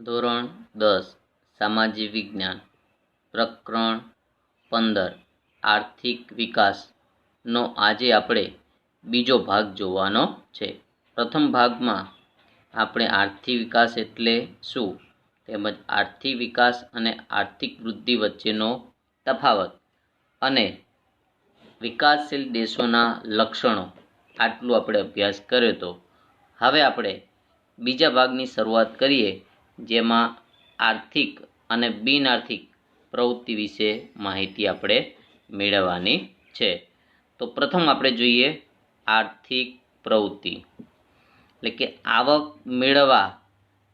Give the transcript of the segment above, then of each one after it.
ધોરણ દસ, સામાજિક વિજ્ઞાન. પ્રકરણ પંદર, આર્થિક વિકાસનો આજે આપણે બીજો ભાગ જોવાનો છે. પ્રથમ ભાગમાં આપણે આર્થિક વિકાસ એટલે શું? તેમજ આર્થિક વિકાસ અને આર્થિક વૃદ્ધિ વચ્ચેનો તફાવત અને વિકાસશીલ દેશોના લક્ષણો. આટલું આપણે અભ્યાસ કર્યો હતો હવે આપણે બીજા ભાગની શરૂઆત કરીએ. જેમાં આર્થિક અને બિન આર્થિક પ્રવૃત્તિ વિશે માહિતી આપણે મેળવવાની છે. તો પ્રથમ આપણે જોઈએ આર્થિક પ્રવૃત્તિ. એટલે કે આવક મેળવવા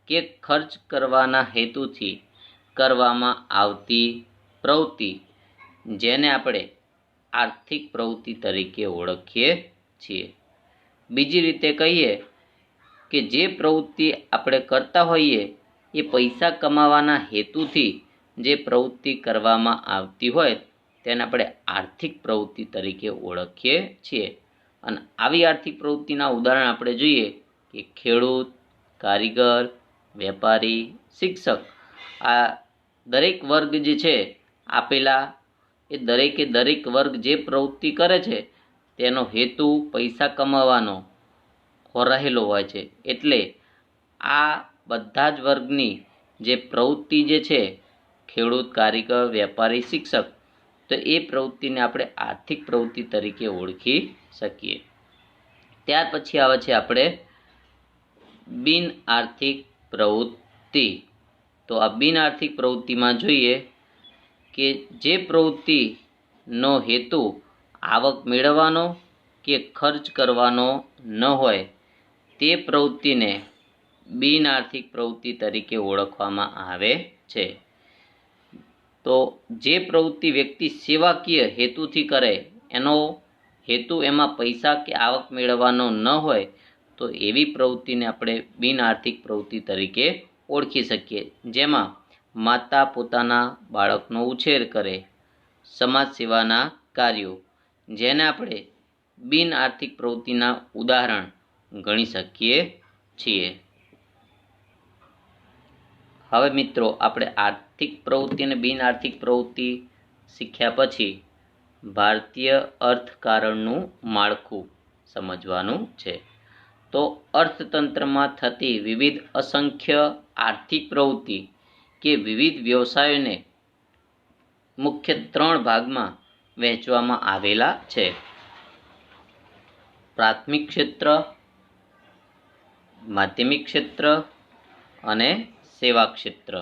કે ખર્ચ કરવાના હેતુથી કરવામાં આવતી પ્રવૃત્તિ, જેને આપણે આર્થિક પ્રવૃત્તિ તરીકે ઓળખીએ છીએ. બીજી રીતે કહીએ કે જે પ્રવૃત્તિ આપણે કરતા હોઈએ એ પૈસા કમાવાના હેતુથી જે પ્રવૃત્તિ કરવામાં આવતી હોય તેને આપણે આર્થિક પ્રવૃત્તિ તરીકે ઓળખીએ છીએ. અને આવી આર્થિક પ્રવૃત્તિના ઉદાહરણ આપણે જોઈએ કે ખેડૂત, કારીગર, વેપારી, શિક્ષક આ દરેક વર્ગ જે છે, આપેલા એ દરેકે દરેક વર્ગ જે પ્રવૃત્તિ કરે છે, તેનો હેતુ પૈસા કમાવાનો રહેલો હોય છે. એટલે આ બધા જ વર્ગની જે પ્રવૃત્તિ જે છે, ખેડૂત, કારીગર, વેપારી, શિક્ષક, તો એ પ્રવૃત્તિને આપણે આર્થિક પ્રવૃત્તિ તરીકે ઓળખી શકીએ. ત્યાર પછી આવે છે આપણે બિન આર્થિક પ્રવૃત્તિ. તો આ બિન આર્થિક પ્રવૃત્તિમાં જોઈએ કે જે પ્રવૃત્તિનો હેતુ આવક મેળવવાનો કે ખર્ચ કરવાનો ન હોય, તે પ્રવૃત્તિને બિન આર્થિક પ્રવૃત્તિ તરીકે ઓળખવામાં આવે છે. તો જે પ્રવૃત્તિ વ્યક્તિ સેવાકીય હેતુથી કરે, એનો હેતુ એમાં પૈસા કે આવક મેળવવાનો ન હોય, તો એવી પ્રવૃત્તિને આપણે બિન આર્થિક પ્રવૃત્તિ તરીકે ઓળખી શકીએ. જેમાં માતા પોતાના બાળકનો ઉછેર કરે, સમાજ સેવાના કાર્યો. જેને આપણે બિન આર્થિક પ્રવૃત્તિના ઉદાહરણ ગણી શકીએ છીએ. હવે મિત્રો, આપણે આર્થિક પ્રવૃત્તિ અને બિન આર્થિક પ્રવૃત્તિ શીખ્યા પછી ભારતીય અર્થકારણનું માળખું સમજવાનું છે. તો અર્થતંત્રમાં થતી વિવિધ અસંખ્ય આર્થિક પ્રવૃત્તિ કે વિવિધ વ્યવસાયોને મુખ્ય ત્રણ ભાગમાં વહેંચવામાં આવેલા છે. પ્રાથમિક ક્ષેત્ર, માધ્યમિક ક્ષેત્ર અને સેવા ક્ષેત્ર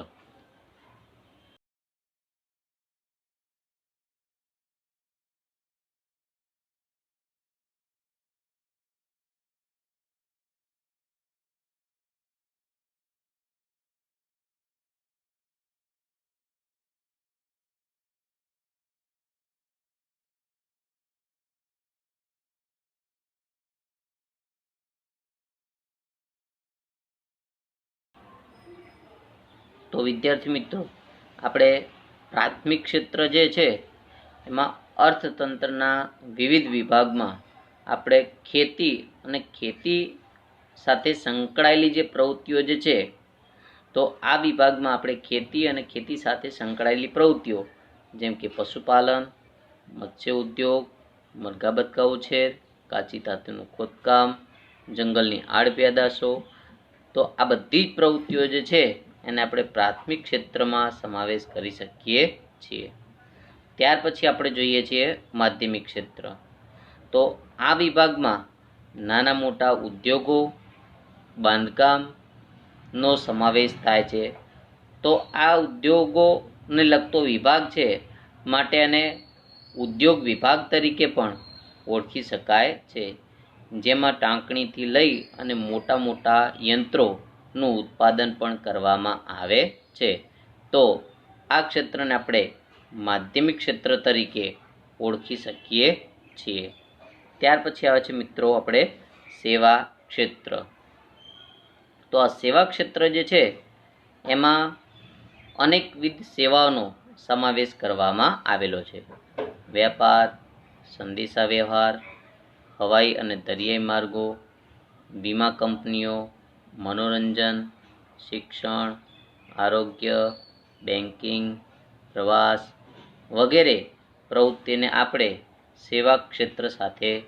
તો વિદ્યાર્થી મિત્રો, આપણે પ્રાથમિક ક્ષેત્ર જે છે, એમાં અર્થતંત્રના વિવિધ વિભાગમાં આપણે ખેતી અને ખેતી સાથે સંકળાયેલી જે પ્રવૃત્તિઓ જે છે, તો આ વિભાગમાં આપણે ખેતી અને ખેતી સાથે સંકળાયેલી પ્રવૃત્તિઓ, જેમ કે પશુપાલન, મત્સ્ય ઉદ્યોગ, મરઘા બતકા ઉછેર, કાચી ધાતુનું ખોદકામ, જંગલની આડ પેદાશો તો આ બધી જ પ્રવૃત્તિઓ જે છે એને આપણે પ્રાથમિક ક્ષેત્રમાં સમાવેશ કરી શકીએ છીએ. ત્યાર પછી આપણે જોઈએ છીએ માધ્યમિક ક્ષેત્ર. તો આ વિભાગમાં નાના મોટા ઉદ્યોગો, બાંધકામનો સમાવેશ થાય છે. તો આ ઉદ્યોગોને લગતો વિભાગ છે માટે એને ઉદ્યોગ વિભાગ તરીકે પણ ઓળખી શકાય છે. જેમાં ટાંકણીથી લઈ અને મોટા મોટા યંત્રો નું ઉત્પાદન પણ કરવામાં આવે છે. તો આ ક્ષેત્રને આપણે માધ્યમિક ક્ષેત્ર તરીકે ઓળખી શકીએ છીએ. ત્યાર પછી આવે છે મિત્રો આપણે સેવા ક્ષેત્ર. તો આ સેવા ક્ષેત્ર જે છે, એમાં અનેકવિધ સેવાઓનો સમાવેશ કરવામાં આવેલો છે. વેપાર સંદેશા વ્યવહાર હવાઈ અને દરિયાઈ માર્ગો, વીમા કંપનીઓ મનોરંજન, શિક્ષણ, આરોગ્ય બેન્કિંગ પ્રવાસ વગેરે પ્રવૃત્તિને આપણે સેવા ક્ષેત્ર સાથે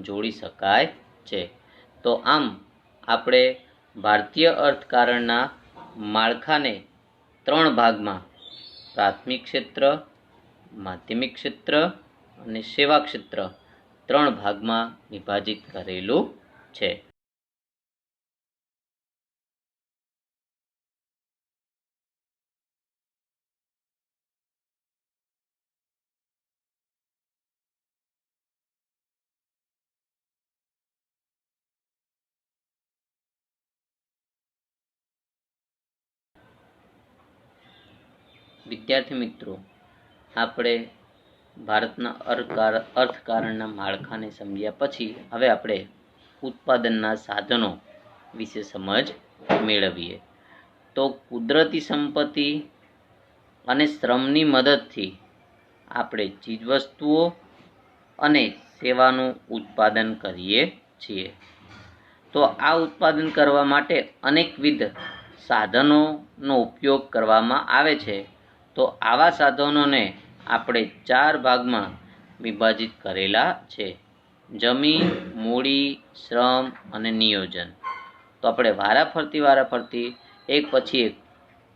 જોડી શકાય છે. તો આમ આપણે ભારતીય અર્થકારણના માળખાને ત્રણ ભાગમાં પ્રાથમિક ક્ષેત્ર, માધ્યમિક ક્ષેત્ર અને સેવા ક્ષેત્ર ત્રણ ભાગમાં વિભાજિત કરેલું છે. વિદ્યાર્થી મિત્રો, આપણે ભારતના અર્થકાર અર્થકારણના માળખાને સમજ્યા પછી હવે આપણે ઉત્પાદનના સાધનો વિશે સમજ મેળવીએ. તો કુદરતી સંપત્તિ અને શ્રમની મદદથી આપણે ચીજવસ્તુઓ અને સેવાનું ઉત્પાદન કરીએ છીએ. તો આ ઉત્પાદન કરવા માટે અનેકવિધ સાધનોનો ઉપયોગ કરવામાં આવે છે. તો આવા સાધનોને આપણે ચાર ભાગમાં વિભાજિત કરેલા છે. જમીન, મૂડી, શ્રમ અને નિયોજન. તો આપણે વારાફરતી વારાફરતી એક પછી એક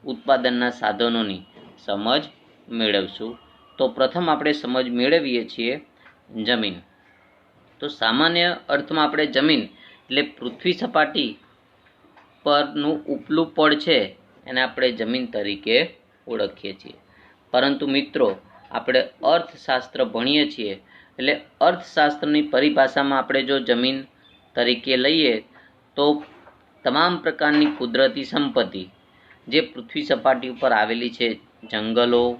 ઉત્પાદનના સાધનોની સમજ મેળવશું. તો પ્રથમ આપણે સમજ મેળવીએ છીએ જમીન. તો સામાન્ય અર્થમાં આપણે જમીન એટલે પૃથ્વી સપાટી પરનું ઉપલું પડ છે એને આપણે જમીન તરીકે ઓળખીએ છીએ. પરંતુ મિત્રો, આપણે અર્થશાસ્ત્ર ભણીએ છીએ, એટલે અર્થશાસ્ત્રની પરિભાષામાં આપણે જો જમીન તરીકે લઈએ, તો તમામ પ્રકારની કુદરતી સંપત્તિ જે પૃથ્વી સપાટી ઉપર આવેલી છે, જંગલો,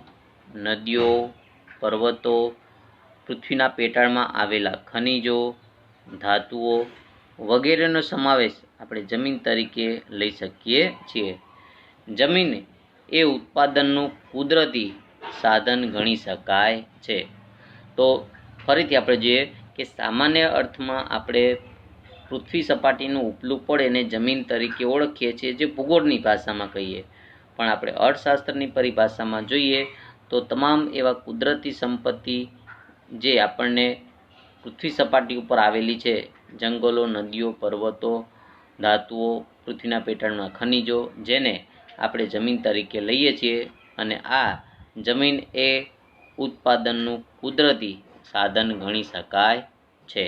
નદીઓ, પર્વતો, પૃથ્વીના પેટાળમાં આવેલા ખનિજો, ધાતુઓ વગેરેનો સમાવેશ આપણે જમીન તરીકે લઈ શકીએ છીએ. જમીન એ ઉત્પાદનનું કુદરતી સાધન ગણી શકાય છે. તો ફરીથી આપણે જોઈએ કે સામાન્ય અર્થમાં આપણે પૃથ્વી સપાટીનું ઉપલું પડે એને જમીન તરીકે ઓળખીએ છીએ, જે ભૂગોળની ભાષામાં કહીએ. પણ આપણે અર્થશાસ્ત્રની પરિભાષામાં જોઈએ તો તમામ એવા કુદરતી સંપત્તિ જે આપણને પૃથ્વી સપાટી ઉપર આવેલી છે, જંગલો, નદીઓ, પર્વતો, ધાતુઓ, પૃથ્વીના પેટાળના ખનિજો, જેને આપણે જમીન તરીકે લઈએ છીએ અને આ જમીન એ ઉત્પાદનનું કુદરતી સાધન ગણી શકાય છે.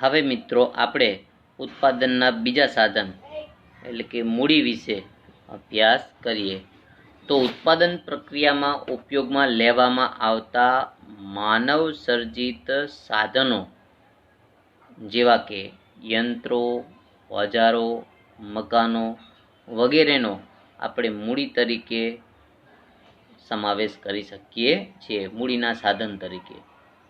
હવે મિત્રો, આપણે ઉત્પાદનના બીજા સાધન, એટલે કે મૂડી વિશે અભ્યાસ કરીએ. તો ઉત્પાદન પ્રક્રિયામાં ઉપયોગમાં લેવામાં આવતા માનવ સર્જિત સાધનો જેવા કે યંત્રો ઓજારો મકાનો વગેરેનો આપણે મૂડી તરીકે સમાવેશ કરી શકીએ છીએ, મૂડીના સાધન તરીકે.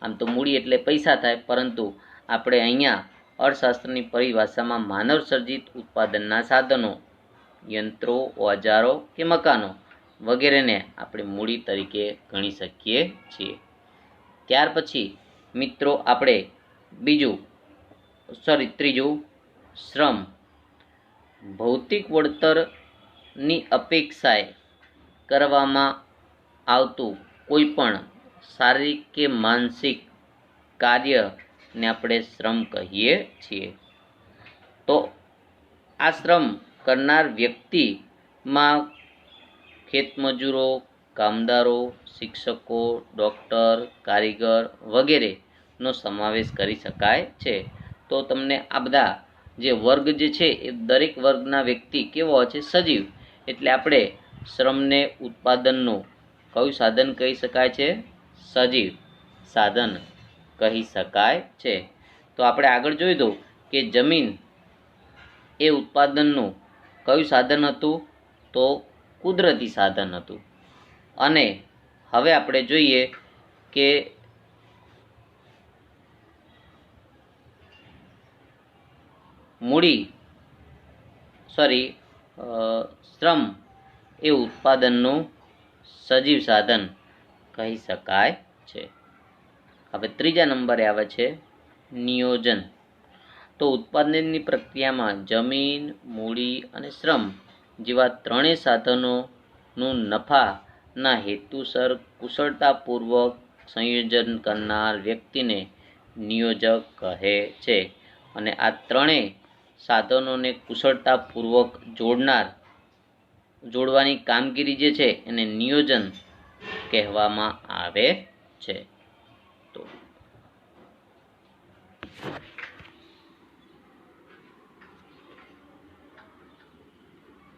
આમ તો મૂડી એટલે પૈસા થાય, પરંતુ આપણે અહીંયા અર્થશાસ્ત્રની પરિભાષામાં માનવ સર્જિત ઉત્પાદનના સાધનો, યંત્રો, ઓજારો કે મકાનો વગેરેને આપણે મૂડી તરીકે ગણી શકીએ છીએ. ત્યાર પછી, મિત્રો, આપણે બીજું સોરી ત્રીજું, શ્રમ. ભૌતિક વળતરની અપેક્ષાએ કરવામાં આવતું કોઈપણ શારીરિક કે માનસિક કાર્યને આપણે શ્રમ કહીએ છીએ. તો આ શ્રમ કરનાર વ્યક્તિમાં ખેતમજૂરો, કામદારો, શિક્ષકો, ડૉક્ટર, કારીગર વગેરેનો સમાવેશ કરી શકાય છે. તો તમને આ બધા જે વર્ગ જે છે એ દરેક વર્ગના વ્યક્તિ કેવો છે? સજીવ. એટલે આપણે શ્રમને ઉત્પાદનનું કયું સાધન કહી શકાય છે? સજીવ સાધન. કહી શકાય છે. તો આપણે આગળ જોઈ દઉં કે જમીન એ ઉત્પાદનનું કયું સાધન હતું? તો કુદરતી સાધન હતું. અને હવે આપણે જોઈએ કે મૂડી સોરી શ્રમ એ ઉત્પાદનનું સજીવ સાધન કહી શકાય છે. હવે ત્રીજા નંબરે આવે છે નિયોજન. તો ઉત્પાદનની પ્રક્રિયામાં જમીન, મૂડી અને શ્રમ જેવા ત્રણેય સાધનોનું નફાના હેતુસર કુશળતાપૂર્વક સંયોજન કરનાર વ્યક્તિને નિયોજક કહે છે. અને આ ત્રણેય સાધનોને કુશળતાપૂર્વક જોડનાર, જોડવાની કામગીરી જે છે એને નિયોજન કહેવામાં આવે છે.